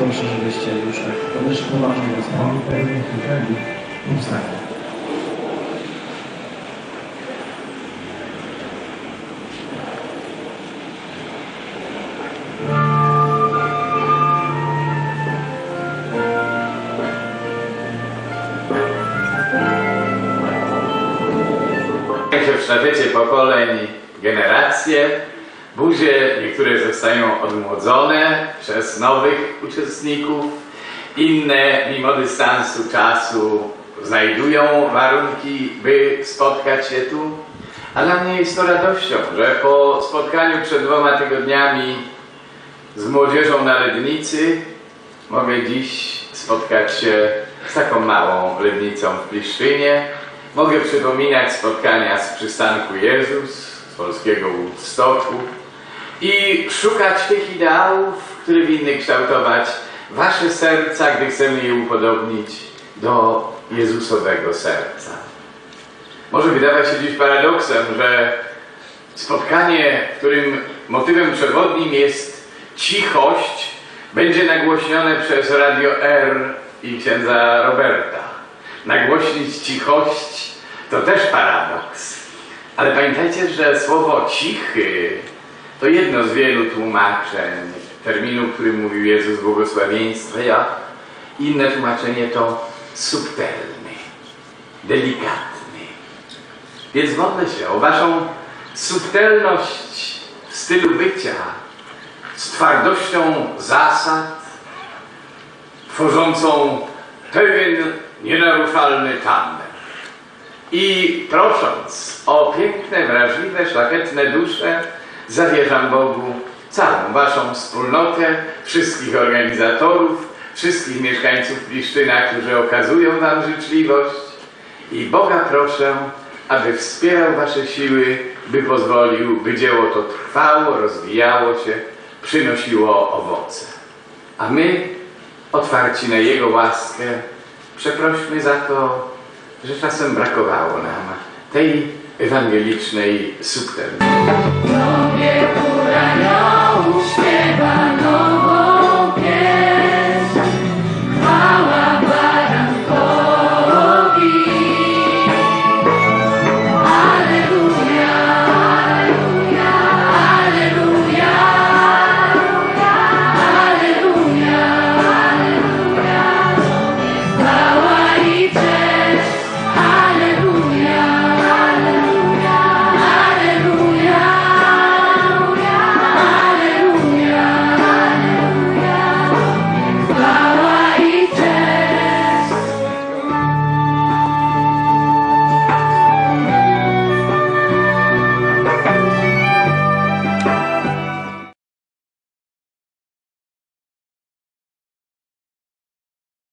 Proszę, żebyście już tak podeszli poważnie do sprawy pewnych uwagi ustawić. się w sztafecie pokoleń generacje. Buzie niektóre zostają odmłodzone przez nowych uczestników, inne mimo dystansu czasu znajdują warunki, by spotkać się tu. A dla mnie jest to radością, że po spotkaniu przed dwoma tygodniami z młodzieżą na Lednicy mogę dziś spotkać się z taką małą Lednicą w Pliszczynie. Mogę przypominać spotkania z przystanku Jezus, z polskiego Woodstocku i szukać tych ideałów, które winny kształtować wasze serca, gdy chcemy je upodobnić do Jezusowego serca. Może wydawać się dziś paradoksem, że spotkanie, w którym motywem przewodnim jest cichość, będzie nagłośnione przez Radio R i księdza Roberta. Nagłośnić cichość to też paradoks. Ale pamiętajcie, że słowo cichy to jedno z wielu tłumaczeń terminu, który mówił Jezus w błogosławieństwie. Inne tłumaczenie to subtelny, delikatny. Więc modlę się o waszą subtelność w stylu bycia, z twardością zasad, tworzącą pewien nienaruszalny tandem. I prosząc o piękne, wrażliwe, szlachetne dusze, zawierzam Bogu całą Waszą wspólnotę, wszystkich organizatorów, wszystkich mieszkańców Pliszczyna, którzy okazują Wam życzliwość. I Boga proszę, aby wspierał Wasze siły, by pozwolił, by dzieło to trwało, rozwijało się, przynosiło owoce. A my, otwarci na Jego łaskę, przeprośmy za to, że czasem brakowało nam tej ewangelicznej subtelności.